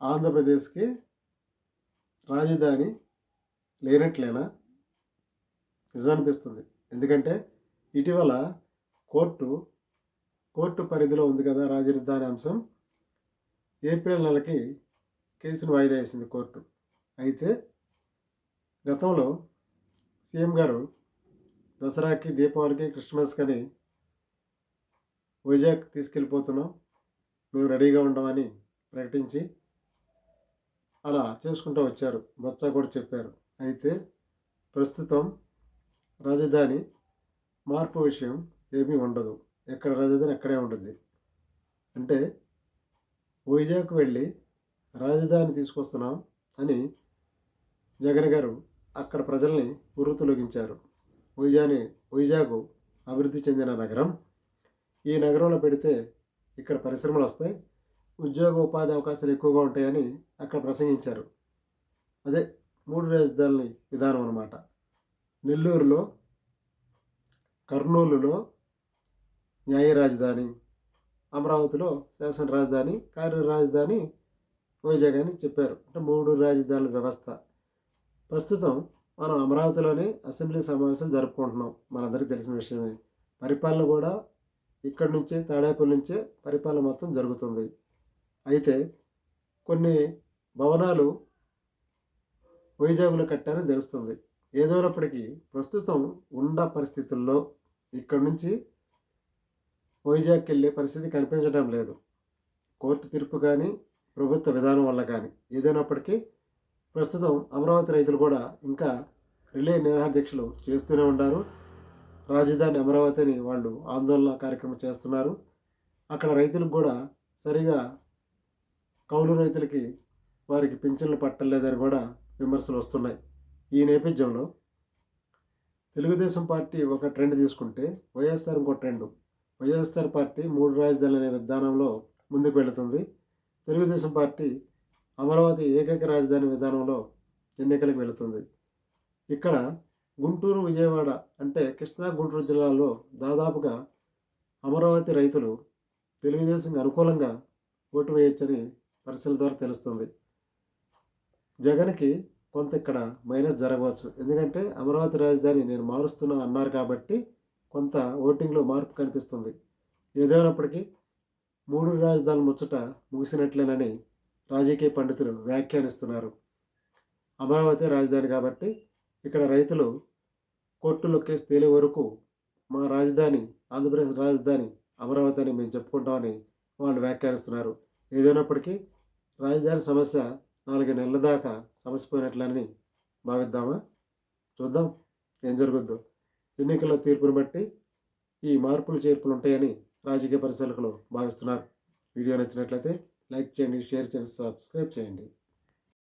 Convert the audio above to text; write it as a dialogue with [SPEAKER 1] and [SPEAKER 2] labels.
[SPEAKER 1] ఆంధ్రప్రదేశ్కి రాజధాని లేనట్లేనా? నిజమనిపిస్తుంది. ఎందుకంటే ఇటీవల కోర్టు కోర్టు పరిధిలో ఉంది కదా రాజధాని అంశం. ఏప్రిల్ నెలకి కేసును వాయిదా వేసింది కోర్టు. అయితే గతంలో సీఎం గారు దసరాకి దీపావళికి క్రిస్మస్ కానీ వైజాగ్ తీసుకెళ్ళిపోతున్నాం మేము రెడీగా ఉండమని ప్రకటించి అలా చేసుకుంటూ వచ్చారు. బొత్స కూడా చెప్పారు. అయితే ప్రస్తుతం రాజధాని మార్పు విషయం ఏమీ ఉండదు. ఎక్కడ రాజధాని అక్కడే ఉంటుంది అంటే వైజాగ్ వెళ్ళి రాజధాని తీసుకొస్తున్నాం అని జగన్ గారు అక్కడ ప్రజల్ని ఉరుతులొగించారు. వైజాని వైజాగ్ అభివృద్ధి చెందిన నగరం. ఈ నగరంలో పెడితే ఇక్కడ పరిశ్రమలు వస్తాయి. ఉద్యోగ ఉపాధి అవకాశాలు ఎక్కువగా ఉంటాయని అక్కడ ప్రసంగించారు. అదే మూడు రాజధానుల విధానం అన్నమాట. నెల్లూరులో కర్నూలులో న్యాయ రాజధాని అమరావతిలో శాసన రాజధాని కార్య రాజధాని వైజాగ్ అని చెప్పారు. అంటే మూడు రాజధానుల వ్యవస్థ. ప్రస్తుతం మనం అమరావతిలోనే అసెంబ్లీ సమావేశం జరుపుకుంటున్నాం. మనందరికీ తెలిసిన విషయమే. పరిపాలన కూడా ఇక్కడి నుంచే తాడేపల్లి నుంచే పరిపాలన మొత్తం జరుగుతుంది. అయితే కొన్ని భవనాలు వైజాగ్లో కట్టారని తెలుస్తుంది. ఏదోనప్పటికీ ప్రస్తుతం ఉన్న పరిస్థితుల్లో ఇక్కడ నుంచి వైజాగ్కి వెళ్ళే పరిస్థితి కనిపించడం లేదు. కోర్టు తీర్పు కానీ ప్రభుత్వ విధానం వల్ల కానీ ఏదైనప్పటికీ ప్రస్తుతం అమరావతి రైతులు కూడా ఇంకా రిలే నిరాధ్యక్షులు చేస్తూనే ఉన్నారు. రాజధాని అమరావతి అని వాళ్ళు ఆందోళన కార్యక్రమం చేస్తున్నారు. అక్కడ రైతులకు కూడా సరిగా కౌలు రైతులకి వారికి పింఛన్లు పట్టలేదని కూడా విమర్శలు వస్తున్నాయి. ఈ నేపథ్యంలో తెలుగుదేశం పార్టీ ఒక ట్రెండ్ తీసుకుంటే వైఎస్ఆర్ ఇంకో ట్రెండ్. వైఎస్ఆర్ పార్టీ మూడు రాజధానులు అనే విధానంలో ముందుకు వెళుతుంది. తెలుగుదేశం పార్టీ అమరావతి ఏకైక రాజధాని విధానంలో ఎన్నికలకు వెళుతుంది. ఇక్కడ గుంటూరు విజయవాడ అంటే కృష్ణా గుంటూరు జిల్లాలో దాదాపుగా అమరావతి రైతులు తెలుగుదేశంకి అనుకూలంగా ఓటు వేయొచ్చని పరిశీలన ద్వారా తెలుస్తుంది. జగన్కి కొంత ఇక్కడ మైనస్ జరగవచ్చు. ఎందుకంటే అమరావతి రాజధాని నేను మారుస్తున్నా అన్నారు కాబట్టి కొంత ఓటింగ్లో మార్పు కనిపిస్తుంది. ఏదైనప్పటికీ మూడు రాజధానులు ముచ్చట ముగిసినట్లేనని రాజకీయ పండితులు వ్యాఖ్యానిస్తున్నారు. అమరావతి రాజధాని కాబట్టి ఇక్కడ రైతులు కోర్టులో కేసు తేలే వరకు మా రాజధాని ఆంధ్రప్రదేశ్ రాజధాని అమరావతి అని మేము చెప్పుకుంటామని వాళ్ళు వ్యాఖ్యానిస్తున్నారు. ఏదైనప్పటికీ రాజధాని సమస్య నాలుగు నెలల దాకా సమసిపోయినట్లని భావిద్దామా? చూద్దాం. ఏం జరుగుద్దో? ఎన్నికల తీర్పును బట్టి ఈ మార్పులు చేర్పులు ఉంటాయని రాజకీయ పరిశీలకులు భావిస్తున్నారు. వీడియో నచ్చినట్లయితే లైక్ చేయండి షేర్ చేయండి సబ్స్క్రైబ్ చేయండి.